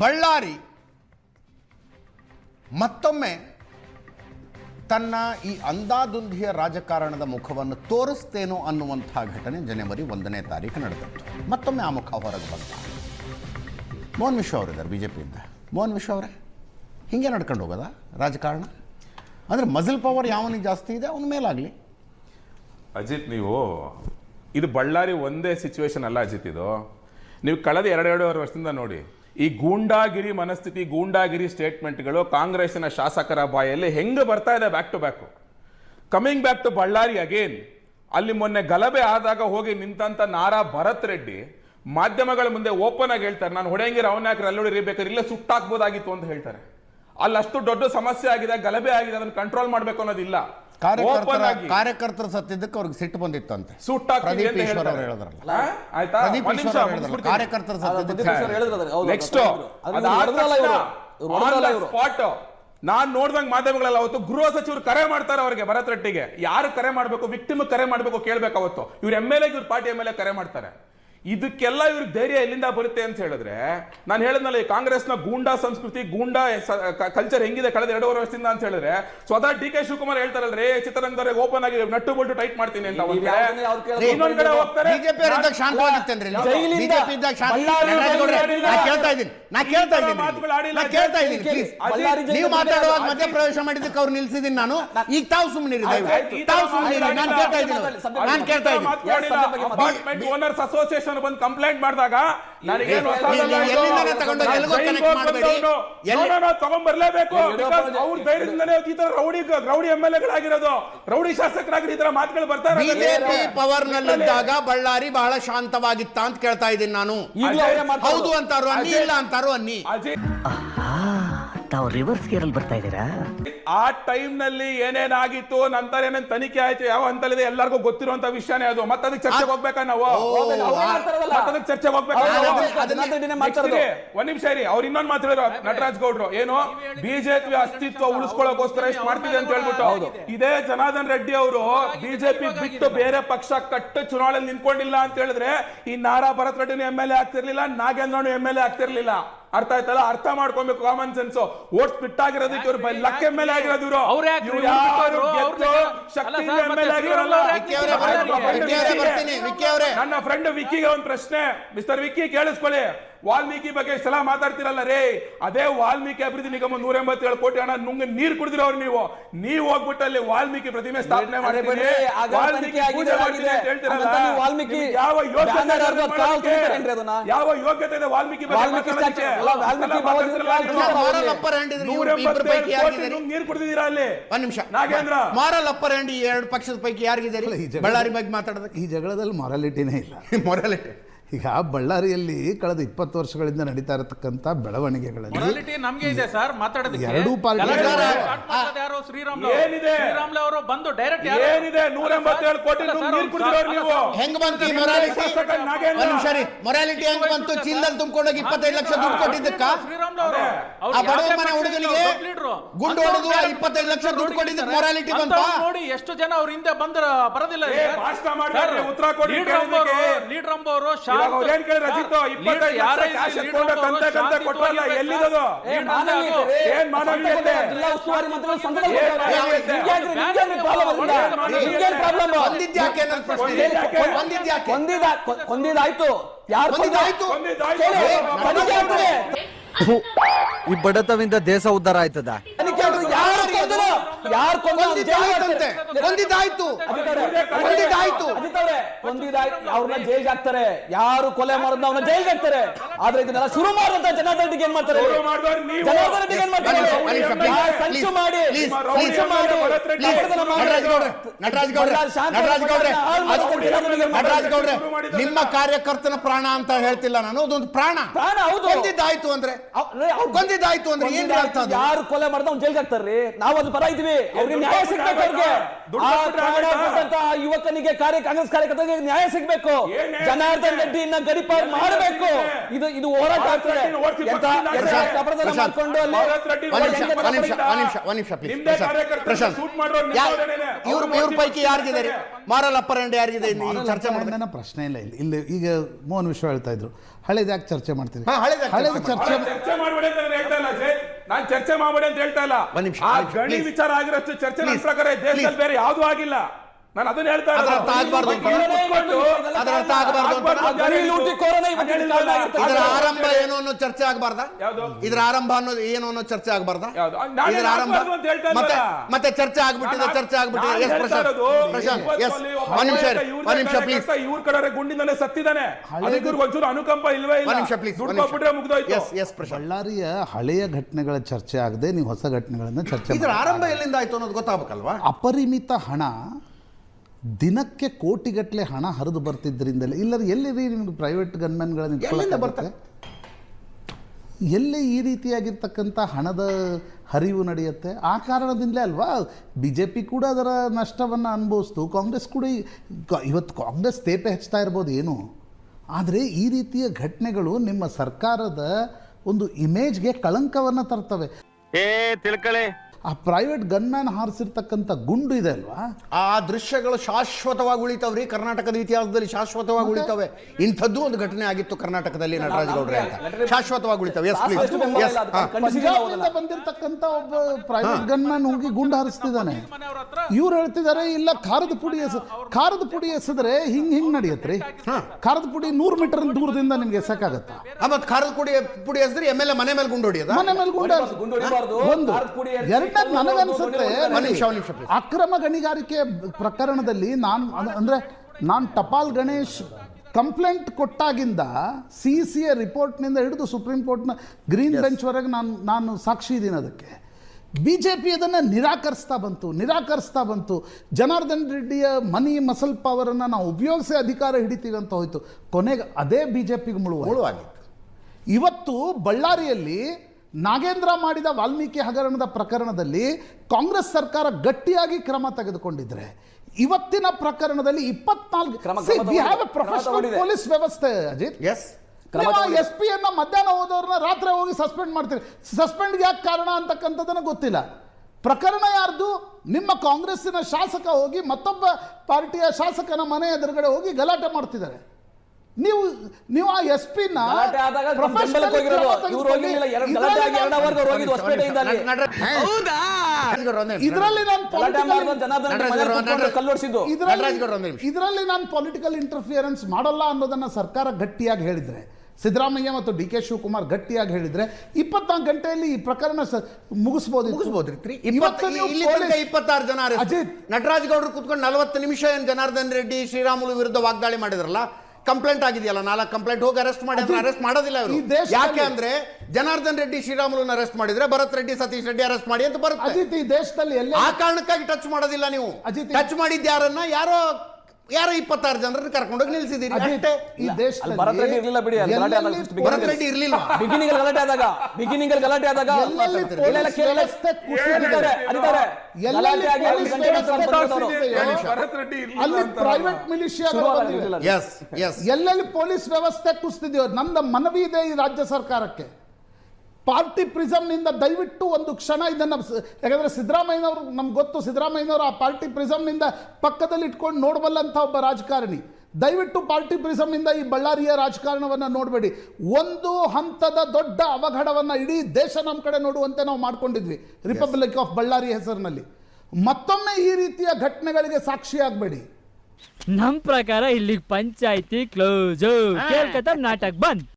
ಬಳ್ಳಾರಿ ಮತ್ತೊಮ್ಮೆ ತನ್ನ ಈ ಅಂದಾದುಂದಿಯ ರಾಜಕಾರಣದ ಮುಖವನ್ನು ತೋರಿಸ್ತೇನೋ ಅನ್ನುವಂಥ ಘಟನೆ ಜನವರಿ ಒಂದನೇ ತಾರೀಕು ನಡೆದಿತ್ತು ಮತ್ತೊಮ್ಮೆ ಆ ಮುಖ ಹೊರಗೆ ಬಂತ. ಮೋಹನ್ ವಿಶ್ವ ಅವರಿದ್ದಾರೆ ಬಿ ಜೆ ಪಿಯಿಂದ ಮೋಹನ್ ವಿಶ್ವ ಅವರೇ, ಹಿಂಗೆ ನಡ್ಕೊಂಡು ಹೋಗೋದಾ ರಾಜಕಾರಣ? ಅಂದರೆ ಮಜಲ್ ಪವರ್ ಯಾವನಿಗೆ ಜಾಸ್ತಿ ಇದೆ? ಅವನ ಮೇಲಾಗಲಿ. ಅಜಿತ್, ನೀವು ಇದು ಬಳ್ಳಾರಿ ಒಂದೇ ಸಿಚುವೇಶನ್ ಅಲ್ಲ ಅಜಿತ್ ಇದು. ನೀವು ಕಳೆದ ಎರಡೆರಡೂವರೆ ವರ್ಷದಿಂದ ನೋಡಿ ಈ ಗೂಂಡಾಗಿರಿ ಮನಸ್ಥಿತಿ, ಗೂಂಡಾಗಿರಿ ಸ್ಟೇಟ್ಮೆಂಟ್ಗಳು ಕಾಂಗ್ರೆಸ್ನ ಶಾಸಕರ ಬಾಯಲ್ಲಿ ಹೆಂಗೆ ಬರ್ತಾ ಇದೆ back to back coming back to Ballari again ಅಲ್ಲಿ ಮೊನ್ನೆ ಗಲಭೆ ಆದಾಗ ಹೋಗಿ ನಿಂತಂತ ನಾರಾ ಭರತ್ ರೆಡ್ಡಿ ಮಾಧ್ಯಮಗಳ ಮುಂದೆ ಓಪನ್ ಆಗಿ ಹೇಳ್ತಾರೆ. ನಾನು ಹೊಡೆಯಂಗಿರ, ಅವನ ಯಾಕೆ ಅಲ್ಲೋಡಿ ಬೇಕಾದ್ರೆ ಇಲ್ಲೇ ಸುಟ್ಟಾಕ್ಬೋದಾಗಿತ್ತು ಅಂತ ಹೇಳ್ತಾರೆ. ಅಲ್ಲಿ ಅಷ್ಟು ದೊಡ್ಡ ಸಮಸ್ಯೆ ಆಗಿದೆ, ಗಲಭೆ ಆಗಿದೆ, ಅದನ್ನು ಕಂಟ್ರೋಲ್ ಮಾಡಬೇಕು ಅನ್ನೋದಿಲ್ಲ. ಕಾರ್ಯಕರ್ತರ ಕಾರ್ಯಕರ್ತರ ಕಾರ್ಯಕರ್ತರು ಸತ್ತಿದ್ದಕ್ಕೆ ಅವ್ರಿಗೆ ಸಿಟ್ಟು ಬಂದಿತ್ತಂತೆ. ಪ್ರದೀಪ್ ಈಶ್ವರ್ ಅವರು ಹೇಳಿದ್ರಲ್ಲ. ಆಯ್ತಾ? ಹೇಳಿದ್ರಲ್ಲ. ಸತ್ತಿದ್ದಕ್ಕೆ ಪ್ರದೀಪ್ ಹೇಳಿದ್ರು. ನೆಕ್ಸ್ಟ್ ಅದನ್ನ ಇವ್ರು ಹೊಡೆದ್ರಲ್ಲ ಇವ್ರು. ಇವ್ರು ಸ್ಪಾಟ್. ನಾನ್ ನೋಡ್ದಂಗ್ ಮಾಧ್ಯಮಗಳಲ್ಲ ಅವತ್ತು ಗೃಹ ಸಚಿವರು ಕರೆ ಮಾಡ್ತಾರೆ ಅವರಿಗೆ ಭರತ್ ರೆಡ್ಡಿಗೆ. ಯಾರು ಕರೆ ಮಾಡ್ಬೇಕು ವಿಕ್ಟಿಮ್ ಕರೆ ಮಾಡ್ಬೇಕು ಕೇಳ್ಬೇಕು ಅವತ್ತು. ಇವ್ರ ಎಂ ಎಲ್ ಎ ಇವ್ರ ಪಾರ್ಟಿ ಎಂ ಎಲ್ ಎ ಕರೆ ಮಾಡ್ತಾರೆ. ಇದಕ್ಕೆಲ್ಲ ಇವ್ರ ಧೈರ್ಯ ಎಲ್ಲಿಂದ ಬರುತ್ತೆ ಅಂತ ಹೇಳಿದ್ರೆ ನಾನು ಹೇಳಿದ್ನಲ್ಲ ಈ ಕಾಂಗ್ರೆಸ್ನ ಗೂಂಡಾ ಸಂಸ್ಕೃತಿ ಗೂಂಡಾ ಕಲ್ಚರ್ ಹೆಂಗಿದೆ ಕಳೆದ ಎರಡೂವರೆ ವರ್ಷದಿಂದ ಅಂತ ಹೇಳಿದ್ರೆ ಸ್ವತಃ ಡಿ ಕೆ ಶಿವಕುಮಾರ್ ಹೇಳ್ತಾರಲ್ರಿ ಚಿತ್ರರಂಗದವ್ರಿಗೆ ಓಪನ್ ಆಗಿ ನಟ್ಟು ಬೋಲ್ಟು ಟೈಟ್ ಮಾಡ್ತೀನಿ ಅಂತ ಇನ್ನೊಂದ್ ಕಡೆ ಹೋಗ್ತಾರೆ. ನೀವು. ಮಾತಾಡುವಾಗ ಮಧ್ಯ ಪ್ರವೇಶ ಮಾಡಿದ್ದಕ್ಕೆ ಅವ್ರು ನಿಲ್ಸಿದೀನಿ ನಾನು. ಈಗ ತಾವು ಸುಮ್ಮನೆ ತಾವು ಸುಮ್ಮನೆ ನಾನು ಕೇಳ್ತಾ ಇದ್ದೀನಿ. ನಾನು ಕೇಳ್ತಾ ಇದ್ದೀನಿ. ಮಾತಾಡಿಲ್ಲ. ಅಸೋಸಿಯೇಷನ್ ಬಂದು ಕಂಪ್ಲೇಂಟ್ ಮಾಡಿದಾಗ ನನಗೆ ತಗೊಂಡ್ಬರ್ಲೇಬೇಕು ಅವ್ರ ಧೈರ್ಯದಿಂದಲೇ ಈ ತರ ರೌಡಿ ರೌಡಿ ಎಂ ಎಲ್ ಎಗಳಾಗಿರೋದು. ರೌಡಿ ಶಾಸಕರಾಗಿ ಈ ತರ ಮಾತುಗಳು ಬರ್ತಾರೆ ಬಿಜೆಪಿ ಪವರ್ ನಲ್ಲಿದ್ದಾಗ ಬಳ್ಳಾರಿ ಬಹಳ ಶಾಂತವಾಗಿತ್ತ ಅಂತ ಕೇಳ್ತಾ ಇದ್ದೀನಿ ನಾನು. ಹೌದು. ಅಂತಾರು ಅನ್ನಿ ಇಲ್ಲ ಅಂತಾರು ಅನ್ನಿ. ಅಜಯ್ ತಾವು ರಿವರ್ಸ್ ಗೇರಲ್ಲಿ ಬರ್ತಾ ಇದ್ದೀರಾ? ಆ ಟೈಮ್ನಲ್ಲಿ ಏನೇನಾಗಿತ್ತು ನಂತರ ಏನೇನ್ ತನಿಖೆ ಆಯ್ತು ಯಾವ ಹಂತಲಿದೆ ಎಲ್ಲರಿಗೂ ಗೊತ್ತಿರುವಂತ ವಿಷಯನೇ ಅದು. ಮತ್ತೆ ಅದಕ್ಕೆ ಚರ್ಚೆಗೆ ಹೋಗ್ಬೇಕಾ ನಾವು. ಮತ್ತೆ ಅದಕ್ಕೆ ಚರ್ಚೆಗೆ ಹೋಗ್ಬೇಕಾ ಒಂದ್ ನಿಮಿಷ ಇರಿ. ಅವ್ರು ಇನ್ನೊಂದು ಮಾತಾಡಿದ್ರು ನಟರಾಜ್ ಗೌಡ್ರು. ಏನು? ಬಿಜೆಪಿ ಅಸ್ತಿತ್ವ ಉಳಿಸ್ಕೊಳ್ಳೋಕೋಸ್ಕರ ಎಷ್ಟು ಮಾಡ್ತಿದೆ ಅಂತ ಹೇಳ್ಬಿಟ್ಟು. ಇದೇ ಜನಾರ್ದನ್ ರೆಡ್ಡಿ ಅವರು ಬಿಜೆಪಿ ಬಿಟ್ಟು ಬೇರೆ ಪಕ್ಷ ಕಟ್ಟು ಚುನಾವಣೆ ನಿಂತ್ಕೊಂಡಿಲ್ಲ ಅಂತ ಹೇಳಿದ್ರೆ ಈ ನಾರಾ ಭರತ್ ರೆಡ್ಡಿನೂ ಎಂ ಎಲ್ ಎ ಆಗ್ತಿರ್ಲಿಲ್ಲ ನಾಗೇಂದ್ರನು ಎಂ ಎಲ್ ಎ ಆಗ್ತಿರ್ಲಿಲ್ಲ. ಅರ್ಥ ಆಯ್ತಲ್ಲ? ಅರ್ಥ ಮಾಡ್ಕೊಬೇಕು ಕಾಮನ್ ಸೆನ್ಸ್ ಓಟ್ಸ್ ಬಿಟ್ಟಾಗಿರೋದಕ್ಕೆ ಇವ್ರು ಲಕ್ ಎಂ ಎಲ್ ಆಗಿರೋದು ಇವರು. ಎಂ ಮತ್ತೆ ಎಲ್ ಅವರೇ. ನನ್ನ ಫ್ರೆಂಡ್ ವಿಕ್ಕಿಗೆ ಒಂದು ಪ್ರಶ್ನೆ. ಮಿಸ್ಟರ್ ವಿಕ್ಕಿ ಕೇಳಿಸ್ಕೊಳ್ಳಿ. ವಾಲ್ಮೀಕಿ ಬಗ್ಗೆ ಸಲ ಮಾತಾಡ್ತಿರಲ್ಲ ರೇ? ಅದೇ ವಾಲ್ಮೀಕಿ ಅಭಿವೃದ್ಧಿ ನಿಗಮ ನೂರ ಎಂಬತ್ತೇಳು ಕೋಟಿ ಹಣ ನುಂಗ ನೀರ್ ಕುಡಿದಿರೋರು ನೀವು. ನೀವು ಹೋಗ್ಬಿಟ್ಟು ಅಲ್ಲಿ ವಾಲ್ಮೀಕಿ ಪ್ರತಿಮೆ ಸ್ಥಾಪನೆ ವಾಲ್ಮೀಕಿ ತನಿಖೆ ಆಗಿದೆ, ಅಂತ ಹೇಳ್ತಿರಲ್ಲ. ನೀವು ವಾಲ್ಮೀಕಿ ಯಾವ ಯೋಗ್ಯತೆ? ಯಾವ ಯೋಗ್ಯತೆ ಇದೆ ವಾಲ್ಮೀಕಿ ನೂರ ಕುಡಿದಿದ್ದೀರಾ ಅಲ್ಲಿ? ಒಂದ್ ನಿಮಿಷ. ನಾಗೇಂದ್ರ? ಮಾರಲ್ ಅಪ್ಪರ್ ಹ್ಯಾಂಡ್ ಈ ಎರಡು ಪಕ್ಷದ ಪೈಕಿ ಯಾರಿಗಿದೆ ಬಳ್ಳಾರಿ ಬಗ್ಗೆ ಮಾತಾಡೋದಕ್ಕೆ? ಈ ಜಗಳದಲ್ಲಿ ಮೊರಾಲಿಟಿನೇ ಇಲ್ಲ. ಮೊರಾಲಿಟಿ ಈಗ ಬಳ್ಳಾರಿಯಲ್ಲಿ ಕಳೆದ ಇಪ್ಪತ್ತು ವರ್ಷಗಳಿಂದ ನಡೀತಾ ಇರತಕ್ಕಂತ ಬೆಳವಣಿಗೆಗಳಲ್ಲಿ ಮೊರಾಲಿಟಿ ನಮ್ಗೆ ಇದೆ ಸರ್ ಮಾತಾಡೋದಕ್ಕೆ. ಎರಡೂ ಮೊರಾಲಿಟಿ ಹೆಂಗ್ ಬಂತು ಚೀಲದಲ್ಲಿ ತುಂಬಿಕೊಂಡೋಗಿ ಇಪ್ಪತ್ತೈದು ಲಕ್ಷ ದುಡ್ಡು ಕೊಟ್ಟಿದ್ದಕ್ಕ ಆ ಬಡವ ಮನೆ ಹುಡುಗನಿಗೆ ಗುಂಡು ಹೊಡೆದು ಇಪ್ಪತ್ತೈದು ಲಕ್ಷ ದುಡ್ಡು ಕೊಟ್ಟಿದ್ದ ಮೊರಾಲಿಟಿ ಬಂತ? ನೋಡಿ ಎಷ್ಟು ಜನ ಅವ್ರ ಹಿಂದೆ ಬಂದ್ರ ಬರೋದಿಲ್ಲ ಏ, ಭಾಷಣ ಮಾಡ್ಬೇಡ್ರಿ, ಉತ್ತರ ಕೊಡಿ ಕೇಳಿದ್ದಕ್ಕೆ. ಲೀಡ್ ರಂಬ ಅವರು ಕೊಂದಿದಾಯ್ತು ಯಾರು ಈ ಬಡತವಿಂದ ದೇಶ ಉದ್ಧಾರ ಆಯ್ತದ ತನಿಖೆ ಆಗ್ತದೆ. ಯಾರು ಕೊಂದ್ರು? ಯಾರು ಕೊಂದ್ರು? ಅವ್ರು ಜೈಲಿಗೆ ಕೊಂದಿದ್ದಾಯ್ತಂತೆ. ಹಾಕ್ತಾರೆ. ಕೊಂದಿದ್ದಾಯ್ತು. ಕೊಂದಿದ್ದಾಯ್ತು ಕೊಂದಿದ್ದಾಯ್ತು. ಅವ್ರನ್ನ ಜೈಲ್ಗೆ ಹಾಕ್ತಾರೆ. ಯಾರು ಕೊಲೆ ಮಾಡೋದ್ನ ಅವ್ರನ್ನ ಜೈಲ್ಗೆ ಹಾಕ್ತಾರೆ. ಆದ್ರೆ ಇದನ್ನೆಲ್ಲ ಶುರು ಮಾಡುವಂತ ಜನಾರ್ದನ್ ರೆಡ್ಡಿಗೆ ಏನ್ ಮಾಡ್ತಾರೆ. ಜನಾರ್ದನ್ ರೆಡ್ಡಿಗೆ ಏನ್ ಮಾಡ್ತಾರೆ? ಸಂಚು ಮಾಡಿ ಸಂಚು ಮಾಡಿ. ನಟರಾಜ್ ಗೌಡ್ರೆ ನಟರಾಜ್ ಗೌಡ್ರೆ ನಟರಾಜ್ ಗೌಡ್ರೆ ನಿಮ್ಮ ಕಾರ್ಯಕರ್ತನ ಪ್ರಾಣ ಅಂತ ಹೇಳ್ತಿಲ್ಲ ನಾನು. ಅದೊಂದು ಪ್ರಾಣ. ಪ್ರಾಣ, ಹೌದು. ಕೊಂದಿದ್ದಾಯ್ತು ಅಂದ್ರೆ. ಕೊಂದಿದ್ದಾಯ್ತು ಅಂದ್ರೆ ಏನ್ ಅರ್ಥ ಯಾರು ಕೊಲೆ ಮಾಡ್ದ ಅವ್ನು ಜೈಲ್ಗೆ ಹಾಕ್ತಾರ್ರಿ ನಾವು ಅದು ಪರ ಇದೀವಿ ಮಾಡಿ ಅವ್ರಿಗೆ ನ್ಯಾಯ ಸಿಗ್ಬೇಕು ಅವ್ರಿಗೆ. ದುಡ್ಡು ಆ ಕೊಟ್ಬಿಟ್ರೆ ಪ್ರಾಣ ಕೊಟ್ಟಂತ ಆ ಯುವಕನಿಗೆ ಕಾರ್ಯ ಕಾಂಗ್ರೆಸ್ ಕಾರ್ಯಕರ್ತರಿಗೆ ನ್ಯಾಯ ಸಿಗ್ಬೇಕು. ಜನಾರ್ದನ್ ರೆಡ್ಡಿ ರೆಡ್ಡಿಯನ್ನ ಗಡಿಪಾರು ಮಾಡಬೇಕು. ಇದು ಇದು ಹೋರಾಟ ಆಗ್ತದೆ. ಮಾಡ್ಕೊಂಡು ಪ್ರಶಾಂತ್. ಇವ್ರ ಇವ್ರ ಪೈಕಿ ಯಾರಿಗಿದ್ದಾರೆ ಮಾರಲ್ ಅಪ್ಪರಂಡ್ ಯಾರಿಗಿದೆ ಚರ್ಚೆ ಪ್ರಶ್ನೆ ಇಲ್ಲ ಇಲ್ಲಿ. ಇಲ್ಲಿ ಈಗ ಮೋಹನ್ ವಿಶ್ವ ಹೇಳ್ತಾ ಇದ್ರು. ಹಳೇದ್ಯಾಕೆ ಚರ್ಚೆ ಮಾಡ್ತೀವಿ ಹಳೇದ ಯಾಕ್ ಹಳೇದು ಚರ್ಚೆ ನಾನು ಚರ್ಚೆ ಮಾಡ್ಬೇಡಿ ಅಂತ ಹೇಳ್ತಾ ಇಲ್ಲ. ಆ ಗಣಿ ವಿಚಾರ ಆಗಿರೋಷ್ಟು ಚರ್ಚೆ ನನ್ನ ಪ್ರಕಾರ ದೇಶದಲ್ಲಿ ಬೇರೆ ಯಾವುದು ಆಗಿಲ್ಲ. ನಾನು ಅದನ್ನ ಹೇಳ್ತಾ. ಇದರ ಆರಂಭ ಏನು ಅನ್ನೋ ಚರ್ಚೆ ಆಗ್ಬಾರ್ದ? ಇದ್ರ ಇದರ ಆರಂಭ ಅನ್ನೋದು ಏನು ಅನ್ನೋ ಚರ್ಚೆ ಆಗಬಾರ್ದಾ? ಯಾವ್ದು? ನಾನು ಇದರ ಆರಂಭ ಆಗ್ಬಾರ್ದು ಅಂತ ಹೇಳ್ತಾ ಮತ್ತೆ ಮತ್ತೆ ಚರ್ಚೆ ಆಗ್ಬಿಟ್ಟಿದೆ ಚರ್ಚೆ ಆಗ್ಬಿಟ್ಟಿದೆ. ಎಸ್ ಪ್ರಶಾಂತ್. ಪ್ರಶಾಂತ್ ಎಸ್ ಒಂದ್ ನಿಮಿಷ ಒಂದ್ ನಿಮಿಷ ಪ್ಲೀಸ್ ಇವ್ರ ಕಡೆ ಗುಂಡಿನಲ್ಲೇ ಸತ್ತಿದ್ದಾನೆ. ಒಂಚೂರು ಅನುಕಂಪ ಇಲ್ವೇ ಇಲ್ಲ. ಒಂದ್ ನಿಮಿಷ ಪ್ಲೀಸ್ ದುಡ್ಡು ಕೊಟ್ಬಿಟ್ರೆ ಮುಗ್ದೋಯ್ತು. S S Prashanth. ಬಳ್ಳಾರಿಯ ಹಳೆಯ ಘಟನೆಗಳ ಚರ್ಚೆ ಆಗದೆ ನೀವು ಹೊಸ ಘಟನೆಗಳನ್ನ ಚರ್ಚೆ ಇದರ ಆರಂಭ ಎಲ್ಲಿಂದ ಆಯ್ತು ಅನ್ನೋದು ಗೊತ್ತಾಗಬೇಕಲ್ವಾ? ಅಪರಿಮಿತ ಹಣ ದಿನಕ್ಕೆ ಕೋಟಿಗಟ್ಟಲೆ ಹಣ ಹರಿದು ಬರ್ತಿದ್ದರಿಂದಲೇ. ಇಲ್ಲರ ಎಲ್ಲಿರಿ ನಿಮ್ಗೆ ಪ್ರೈವೇಟ್ ಗನ್ಮೆನ್ಗಳನ್ನ ಬರ್ತವೆ ಬರ್ತಾರೆ? ಎಲ್ಲಿ ಈ ರೀತಿಯಾಗಿರ್ತಕ್ಕಂಥ ಹಣದ ಹರಿವು ನಡೆಯುತ್ತೆ? ಆ ಕಾರಣದಿಂದಲೇ ಅಲ್ವಾ? ಬಿ ಜೆ ಪಿ ಕೂಡ ಅದರ ನಷ್ಟವನ್ನು ಅನುಭವಿಸ್ತು. ಕಾಂಗ್ರೆಸ್ ಕೂಡ ಈ- ಕ- ಇವತ್ತು ಕಾಂಗ್ರೆಸ್ ತೇಪೆ ಹಚ್ತಾ ಇರ್ಬೋದು ಏನು? ಆದರೆ ಈ ರೀತಿಯ ಘಟನೆಗಳು ನಿಮ್ಮ ಸರ್ಕಾರದ ಒಂದು ಇಮೇಜ್ಗೆ ಕಳಂಕವನ್ನು ತರ್ತವೆ. ಏ ತಿಳ್ಕಳಿ. ಆ ಪ್ರೈವೇಟ್ ಗನ್ಮ್ಯಾನ್ ಹಾರಿಸಿರ್ತಕ್ಕಂಥ ಗುಂಡು ಇದೆ ಅಲ್ವಾ? ಆ ದೃಶ್ಯಗಳು ಶಾಶ್ವತವಾಗಿ ಉಳಿತಾವ್ರಿ. ಕರ್ನಾಟಕದ ಇತಿಹಾಸದಲ್ಲಿ ಶಾಶ್ವತವಾಗಿ ಉಳಿತಾವೆ. ಇಂಥದ್ದು ಒಂದು ಘಟನೆ ಆಗಿತ್ತು ಕರ್ನಾಟಕದಲ್ಲಿ ನಟರಾಜ್ ಗೌಡ್ರೆ ಅಂತ. ಶಾಶ್ವತವಾಗಿ ಉಳಿತಾವೆ. ಎಸ್ ಪ್ಲೀಸ್ ಬಂದಿರತಕ್ಕಂಥ ಒಬ್ಬ ಪ್ರೈವೇಟ್ ಗನ್ಮ್ಯಾನ್ ಹೋಗಿ ಗುಂಡು ಹಾರಿಸ್ತಿದ್ದಾನೆ. ಇವ್ರು ಹೇಳ್ತಿದ್ದಾರೆ ಇಲ್ಲ ಖಾರದ ಪುಡಿ ಎಸ್ ಖಾರದ ಪುಡಿ ಎಸೆದ್ರೆ ಹಿಂಗ್ ಹಿಂಗ್ ನಡೆಯತ್ರಿ? ಖಾರದ ಪುಡಿ ನೂರು ಮೀಟರ್ ದೂರದಿಂದ ನಿಮ್ಗೆ ಎಸಕ್ಕಾಗತ್ತಾ? ಮತ್ತೆ ಖಾರದ ಪುಡಿ ಪುಡಿ ಎಸ್ದ್ರೆ ಎಂ ಎಲ್ ಎ ಮನೆ ಮೇಲೆ ಗುಂಡು ಹೊಡಿಯೋದು? ಮನೆ ಮೇಲೆ ಗುಂಡು ಹಾರಿಸ್- ಗುಂಡು ಹೊಡಿಬಾರ್ದು, ಒಂದು ಖಾರದ ಕಲ್ಲು ನನಗನ್ಸುತ್ತೆ. ಒಂದ್ ನಿಮಿಷ, ಒಂದ್ ನಿಮಿಷ, please. ಅಕ್ರಮ ಗಣಿಗಾರಿಕೆ ಪ್ರಕರಣದಲ್ಲಿ ನಾನು ಅದ- ಅಂದ್ರೆ ನಾನು ಟಪಾಲ್ ಗಣೇಶ್ ಕಂಪ್ಲೇಂಟ್ ಕೊಟ್ಟಾಗಿಂದ ಸಿ ಸಿ ಎ ರಿಪೋರ್ಟ್ನಿಂದ ಹಿಡಿದು ಸುಪ್ರೀಂ ಕೋರ್ಟ್ನ ಗ್ರೀನ್ ಬೆಂಚ್ವರೆಗೆ ನಾನು ನಾನು ಸಾಕ್ಷಿ ಇದ್ದೀನಿ ಅದಕ್ಕೆ. ಬಿ ಜೆ ಪಿ ಅದನ್ನು ನಿರಾಕರಿಸ್ತಾ ಬಂತು ನಿರಾಕರಿಸ್ತಾ ಬಂತು. ಜನಾರ್ದನ್ ರೆಡ್ಡಿಯ ಮನಿ ಮಸಲ್ ಪವರನ್ನು ನಾವು ಉಪಯೋಗಿಸಿ ಅಧಿಕಾರ ಹಿಡಿತೀವಿ ಅಂತ ಹೋಯ್ತು. ಕೊನೆಗೆ ಅದೇ ಬಿ ಜೆ ಪಿಗೆ ಮುಳುವ ಮುಳುವಾಗಿತ್ತು ಇವತ್ತು ಬಳ್ಳಾರಿಯಲ್ಲಿ ನಾಗೇಂದ್ರ ಮಾಡಿದ ವಾಲ್ಮೀಕಿ ಹಗರಣದ ಪ್ರಕರಣದಲ್ಲಿ ಕಾಂಗ್ರೆಸ್ ಸರ್ಕಾರ ಗಟ್ಟಿಯಾಗಿ ಕ್ರಮ ತೆಗೆದುಕೊಂಡಿದ್ರೆ ಇವತ್ತಿನ ಪ್ರಕರಣದಲ್ಲಿ ಇಪ್ಪತ್ನಾಲ್ಕು ಕ್ರಮ- ಕ್ರಮ ಪ್ರೊಫೆಷನಲ್ ಪೊಲೀಸ್ ವ್ಯವಸ್ಥೆ ಅಜಿತ್. ಎಸ್ ಕ್ರಮ ಎಸ್ ಪಿ ಅನ್ನ ಮಧ್ಯಾಹ್ನ ಹೋದವ್ರನ್ನ ರಾತ್ರಿ ಹೋಗಿ ಸಸ್ಪೆಂಡ್ ಮಾಡ್ತೀರಿ. ಸಸ್ಪೆಂಡ್ಗೆ ಯಾಕೆ ಕಾರಣ ಅಂತಕ್ಕಂಥದ್ದನ್ನ ಗೊತ್ತಿಲ್ಲ. ಪ್ರಕರಣ ಯಾರ್ದು? ನಿಮ್ಮ ಕಾಂಗ್ರೆಸ್ಸಿನ ಶಾಸಕ ಹೋಗಿ ಮತ್ತೊಬ್ಬ ಪಾರ್ಟಿಯ ಶಾಸಕನ ಮನೆ ಎದುರುಗಡೆ ಹೋಗಿ ಗಲಾಟೆ ಮಾಡ್ತಿದ್ದಾರೆ. ನೀವು ನೀವು ಆ ಎಸ್ ಪಿ ಇದರಲ್ಲಿ ನಾನು ಗಲಾಟೆ political- ಜನಾರ್ದನ್ ರೆಡ್ಡಿ ನಟರಾಜ್ ಮನೆಯಲ್ಲಿ ಗೌಡ್ರು, ಕೂತ್ಕೊಂಡು ಕಲ್ಲು ಹೊಡ್ಸಿದ್ದು ನಟರಾಜ್ ಗೌಡ್ರು ಒಂದೇ ನಿಮಿಷ. ಇದರಲ್ಲಿ ನಾನು ಪೊಲಿಟಿಕಲ್ ಇಂಟರ್ಫಿಯರೆನ್ಸ್ ಮಾಡಲ್ಲ ಅನ್ನೋದನ್ನ ಸರ್ಕಾರ ಗಟ್ಟಿಯಾಗಿ ಹೇಳಿದ್ರೆ ಸಿದ್ದರಾಮಯ್ಯ ಮತ್ತು ಡಿ ಕೆ ಶಿವಕುಮಾರ್ ಗಟ್ಟಿಯಾಗಿ ಹೇಳಿದ್ರೆ ಇಪ್ಪತ್ನಾಲ್ಕು ಗಂಟೆಯಲ್ಲಿ ಈ ಪ್ರಕರಣ ಮುಗಿಸ್ಬೋದು ಇಪ್ಪತ್ತಾರು ಜನ ಅಜಿತ್. ನಟರಾಜ್ ಗೌಡ್ರು ಕುತ್ಕೊಂಡು ನಲವತ್ತು ನಿಮಿಷ ಏನ್ ಜನಾರ್ದನ್ ರೆಡ್ಡಿ ಶ್ರೀರಾಮುಲು ವಿರುದ್ಧ ವಾಗ್ದಾಳಿ ಮಾಡಿದ್ರಲ್ಲ ಕಂಪ್ಲೇಂಟ್ ಆಗಿದೆಯಲ್ಲ ನಾಲ್ಕು ಕಂಪ್ಲೇಂಟ್ ಹೋಗಿ ಅರೆಸ್ಟ್ ಮಾಡಿ ಅರೆಸ್ಟ್ ಮಾಡೋದಿಲ್ಲ ಇವರು. ಅವರು ಯಾಕೆ ಅಂದ್ರೆ ಜನಾರ್ದನ್ ರೆಡ್ಡಿ ಶ್ರೀರಾಮುಲುನ ಅರೆಸ್ಟ್ ಮಾಡಿದ್ರೆ ಭರತ್ ರೆಡ್ಡಿ ಸತೀಶ್ ರೆಡ್ಡಿ ಅರೆಸ್ಟ್ ಮಾಡಿ ಅಂತ ಬರುತ್ತೆ. ಈ ದೇಶದಲ್ಲಿ ಎಲ್ಲೇ ಆ ಕಾರಣಕ್ಕಾಗಿ ಟಚ್ ಮಾಡೋದಿಲ್ಲ ನೀವು. ಅಜಿತ್, ಟಚ್ ಮಾಡಿದ್ಯಾರನ್ನ ಯಾರೋ ಯಾರೋ ಇಪ್ಪತ್ತಾರು ಜನರನ್ನ ಕರ್ಕೊಂಡೋಗಿ ನಿಲ್ಸಿದ್ದೀರಿ ಅಷ್ಟೇ ಈ ದೇಶದಲ್ಲಿ ಭರತ್ ರೆಡ್ಡಿ ಇರ್ಲಿಲ್ಲ ಬಿಡಿ ಅಲ್ಲಿ ಗಲಾಟೆ ಆದಾಗ ಎಲ್ಲೆಲ್ಲಿ first ಭರತ್ ರೆಡ್ಡಿ ಇರ್ಲಿಲ್ಲ ಬಿಗಿನಿಂಗ್ ಗಲಾಟೆ ಆದಾಗ ಬಿಗಿನಿಂಗ್ ಗಲಾಟೆ ಆದಾಗ ಎಲ್ಲೆಲ್ಲಿ ಇಲ್ಲ, ಇಲ್ಲ, ಪೊಲೀಸ್ ವ್ಯವಸ್ಥೆ ಕುಸಿದಿದೆ. ಅದಿದ್ದಾರೆ, ಅದಿದ್ದಾರೆ. ಎಲ್ಲೆಲ್ಲಿ ಗಲಾಟೆ ಆಗಿ ಅಲ್ಲಿ ಪೊಲೀಸ್ ಗಂಟೆ ವ್ಯವಸ್ಥೆ ಬಂದವರು. ಕುಸಿದಿದೆಯೋ, ಭರತ್ ರೆಡ್ಡಿ ಇರ್ಲಿಲ್ಲ ಅಲ್ಲಿ ಅಂತ ಪ್ರೈವೇಟ್ ಮಿಲಿಷಿಯಾಗಳು ಯಸ್ ಬಂದಿವೆ. ಇರ್ಲಿಲ್ಲ. ಎಸ್ ಎಸ್ ಎಲ್ಲೆಲ್ಲಿ ಪೊಲೀಸ್ ವ್ಯವಸ್ಥೆ ಕುಸ್ತಿದೆಯೋ ನಮ್ದು ಮನವಿ ಇದೆ ಈ ರಾಜ್ಯ ಸರ್ಕಾರಕ್ಕೆ ಪಾರ್ಟಿ ಪ್ರಿಸಮ್ನಿಂದ ದಯವಿಟ್ಟು ಒಂದು ಕ್ಷಣ ಇದನ್ನು ಯಾಕಂದರೆ ಯಾಕಂದ್ರೆ ಸಿದ್ದರಾಮಯ್ಯನವರು ನಮ್ಗೆ ಗೊತ್ತು ಸಿದ್ದರಾಮಯ್ಯನವರು ಆ ಪಾರ್ಟಿ ಪ್ರಿಸಮ್ನಿಂದ ಪಕ್ಕದಲ್ಲಿ ಇಟ್ಕೊಂಡು ನೋಡಬಲ್ಲಂಥ ಒಬ್ಬ ರಾಜಕಾರಣಿ. ದಯವಿಟ್ಟು ಪಾರ್ಟಿ ಪ್ರಿಸಮ್ನಿಂದ ಈ ಬಳ್ಳಾರಿಯ ರಾಜಕಾರಣವನ್ನು ನೋಡಬೇಡಿ. ಒಂದು ಹಂತದ ದೊಡ್ಡ ಅವಘಡವನ್ನು ಇಡೀ ದೇಶ ನಮ್ಮ ಕಡೆ ನೋಡುವಂತೆ ನಾವು ಮಾಡ್ಕೊಂಡಿದ್ವಿ. ರಿಪಬ್ಲಿಕ್ ಆಫ್ ಬಳ್ಳಾರಿ ಹೆಸರಿನಲ್ಲಿ. ಮತ್ತೊಮ್ಮೆ ಈ ರೀತಿಯ ಘಟನೆಗಳಿಗೆ ಸಾಕ್ಷಿಯಾಗಬೇಡಿ ನಮ್ ಪ್ರಕಾರ ಇಲ್ಲಿ ಪಂಚಾಯತಿ ಕ್ಲೋಸ್ ಕೇಳ್ಕತ್ತ ನಾಟಕ್ ಬಂದ್.